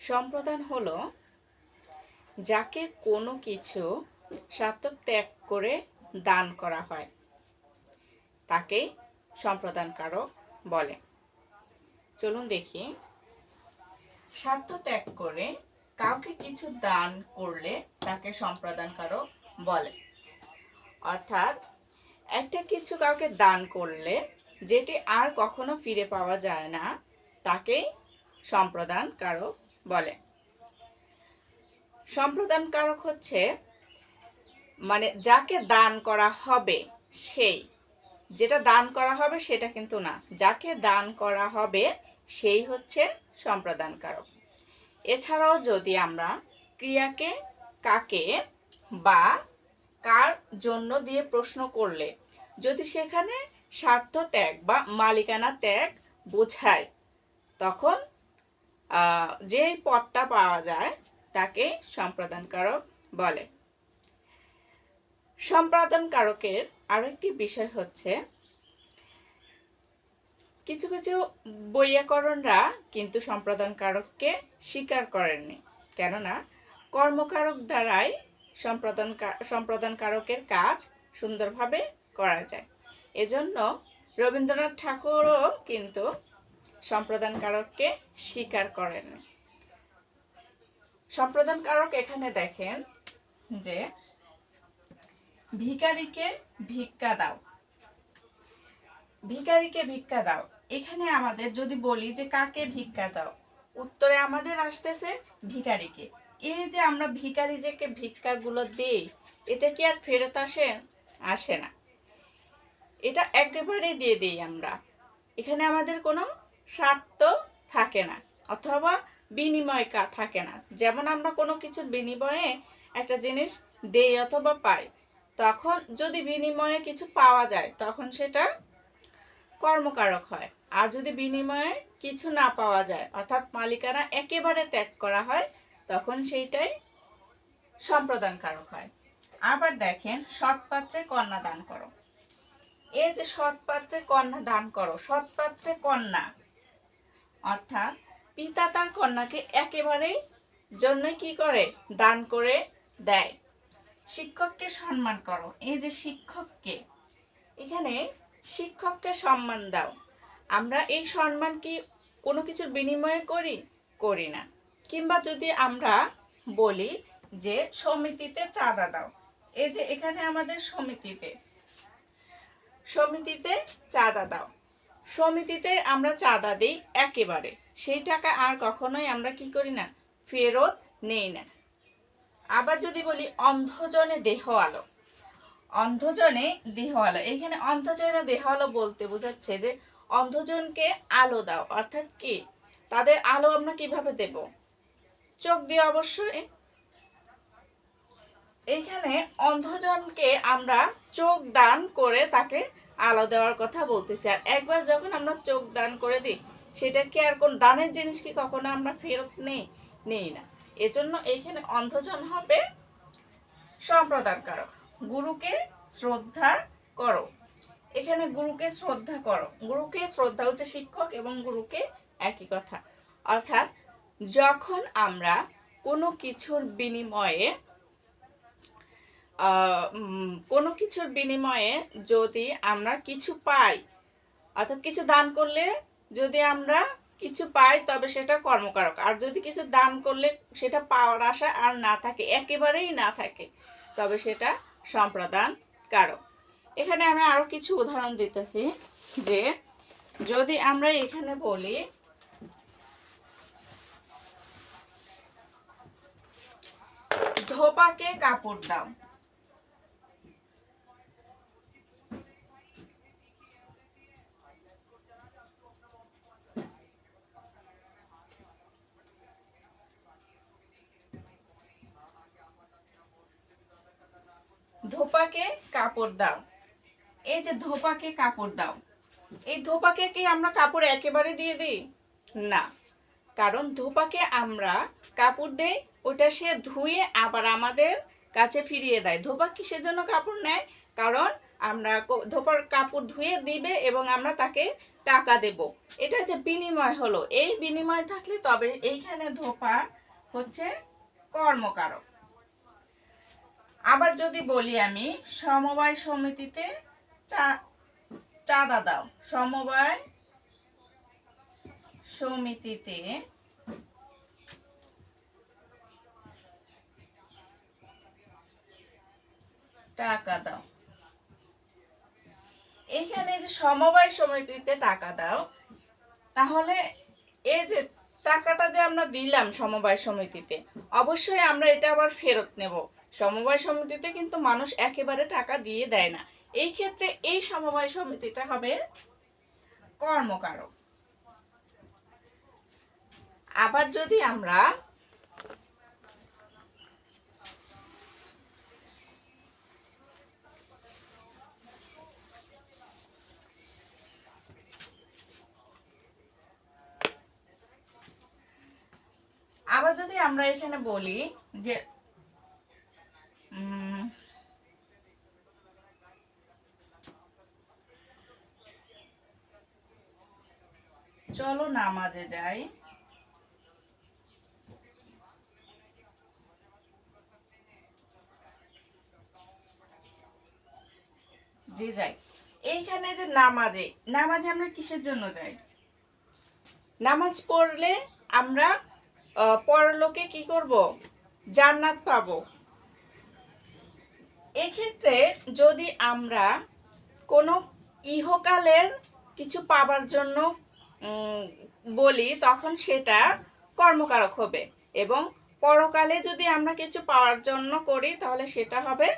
সম্প্রদান হলো যাকে কোনো কিছু স্বার্থ ত্যাগ করে দান করা হয় তাকেই সম্প্রদানকারক বলে। চলুন দেখি। স্বার্থ ত্যাগ করে কাউকে কিছু দান করলে তাকে সম্প্রদানকারক বলে। অর্থাৎ একটা কিছু কাউকে দান করলে যেটি আর কখনো ফিরে পাওয়া যায় না, তাকেই সম্প্রদান কারক বলে। সম্প্রদান কারক হচ্ছে মানে যাকে দান করা হবে, সেই। যেটা দান করা হবে সেটা কিন্তু না। যাকে দান করা হবে, সেই হচ্ছে সম্প্রদান কারক এছাড়াও যদি আমরা ক্রিয়াকে কাকে বা কার জন্য দিয়ে প্রশ্ন করলে, যদি সেখানে স্বার্থ ত্যাগ বা মালিকানা ত্যাগ বোঝায়, তখন যেই পদটা পাওয়া যায় তাকে সম্প্রদানকারক বলে। সম্প্রদানকারকের আরও একটি বিষয় হচ্ছে, কিছু কিছু বৈয়াকরণরা কিন্তু সম্প্রদানকারককে স্বীকার করেননি। কেননা, কর্মকারক দ্বারাই সম্প্রদান সম্প্রদানকারকের কাজ সুন্দরভাবে করা যায়। এজন্য রবীন্দ্রনাথ ঠাকুরও কিন্তু সম্প্রদানকারককে স্বীকার করেননি সম্প্রদানকারক এখানে দেখেন যে, ভিখারিকে ভিক্ষা দাও। ভিখারিকে ভিক্ষা দাও। এখানে আমাদের যদি বলি যে কাকে ভিক্ষা দাও, উত্তরে আমাদের আসতেছে ভিখারিকে। এই যে আমরা ভিখারি যে ভিক্ষাগুলো দিই, এটা কি আর ফেরত আসে? আসে না। এটা একেবারেই দিয়ে দিই আমরা। এখানে আমাদের কোনো স্বার্থ থাকে না, অথবা বিনিময় থাকে না। যেমন আমরা কোনো কিছুর বিনিময়ে একটা জিনিস দেই অথবা পাই, তখন যদি বিনিময়ে কিছু পাওয়া যায়, তখন সেটা কর্মকারক হয়। আর যদি বিনিময়ে কিছু না পাওয়া যায়, অর্থাৎ মালিকানা একেবারে ত্যাগ করা হয়, তখন সেইটাই সম্প্রদানকারক হয়। আবার দেখেন, সৎপাত্রে কন্যা দান করো। এই যে সৎপাত্রে কন্যা দান করো, সৎপাত্রে কন্যা অর্থাৎ পিতা তার কন্যাকে একেবারেই জন্যই কি করে? দান করে দেয়। শিক্ষককে সম্মান করো। এই যে শিক্ষককে, এখানে শিক্ষককে সম্মান দাও। আমরা এই সম্মান কি কোনো কিছুর বিনিময়ে করি? করি না। কিংবা যদি আমরা বলি যে সমিতিতে চাঁদা দাও। এই যে এখানে আমাদের সমিতিতে সমিতিতে চাঁদা দাও। সমিতিতে আমরা চাঁদা দিই একেবারে। সেই টাকা আর কখনোই আমরা কি করি না, ফেরত নেই না। আবার যদি বলি অন্ধজনে দেহ আলো। অন্ধজনে দেহ আলো। এইখানে অন্ধজনে দেহ আলো বলতে বোঝাচ্ছে যে অন্ধজনকে আলো দাও, অর্থাৎ কি? তাদের আলো আমরা কীভাবে দেব? চোখ দিয়ে অবশ্যই। এইখানে অন্ধজনকে আমরা চোখ দান করে তাকে আলো দেওয়ার কথা বলতেছি। আর একবার যখন আমরা চোখ দান করে দিই, সেটা কি আর কোন দানের জিনিস কি কখনো আমরা ফেরত নেই? নেই না। এজন্য এইখানে অন্ধজন হবে সম্প্রদানকারক। গুরুকে শ্রদ্ধা করো। এখানে গুরুকে শ্রদ্ধা করো। গুরুকে শ্রদ্ধা হচ্ছে শিক্ষক এবং গুরুকে একই কথা। অর্থাৎ যখন আমরা কোনো কিছুর বিনিময়ে কোনো কিছুর বিনিময়ে যদি আমরা কিছু পাই, অর্থাৎ কিছু দান করলে যদি আমরা কিছু পাই, তবে সেটা কর্মকারক। আর যদি কিছু দান করলে সেটা পাওয়ার আশা আর না থাকে, একেবারেই না থাকে, তবে সেটা সম্প্রদান কারক এখানে আমি আরও কিছু উদাহরণ দিতেছি যে, যদি আমরা এখানে বলি, ধোপাকে কাপড় দাও। ধোপাকে কাপড় দাও। এই যে ধোপাকে কাপড় দাও। এই ধোপাকে কি আমরা কাপড় একেবারে দিয়ে দিই? না। কারণ ধোপাকে আমরা কাপড় দেই, ওটা সে ধুয়ে আবার আমাদের কাছে ফিরিয়ে দেয়। ধোপা কিসের জন্য কাপড় নেয়? কারণ আমরা ধোপার কাপড় ধুয়ে দিবে এবং আমরা তাকে টাকা দেব। এটা যে বিনিময় হলো। এই বিনিময় থাকলে তবে এইখানে ধোপা হচ্ছে কর্মকারক। আবার যদি বলি আমি, সমবায় সমিতিতে চা চাঁদা দাও সমবায় সমিতিতে টাকা দাও। এখানে যে সমবায় সমিতিতে টাকা দাও, তাহলে এই যে টাকাটা যে আমরা দিলাম সমবায় সমিতিতে, অবশ্যই আমরা এটা আবার ফেরত নেব। সমবায় সমিতিতে কিন্তু মানুষ একেবারে টাকা দিয়ে দেয় না। এই ক্ষেত্রে এই সমবায় সমিতিটা হবে কর্মকারক। আবার যদি আমরা আবার যদি আমরা এখানে বলি যে চলো নামাজে যাই। যাই। এইখানে যে নামাজে নামাজে আমরা কিসের জন্য যাই? নামাজ পড়লে আমরা পরলোকে কি করব? জান্নাত পাবো। এক্ষেত্রে যদি আমরা কোনো ইহকালের কিছু পাবার জন্য বলি, তখন সেটা কর্মকারক হবে। এবং পরকালে যদি আমরা কিছু পাওয়ার জন্য করি, তাহলে সেটা হবে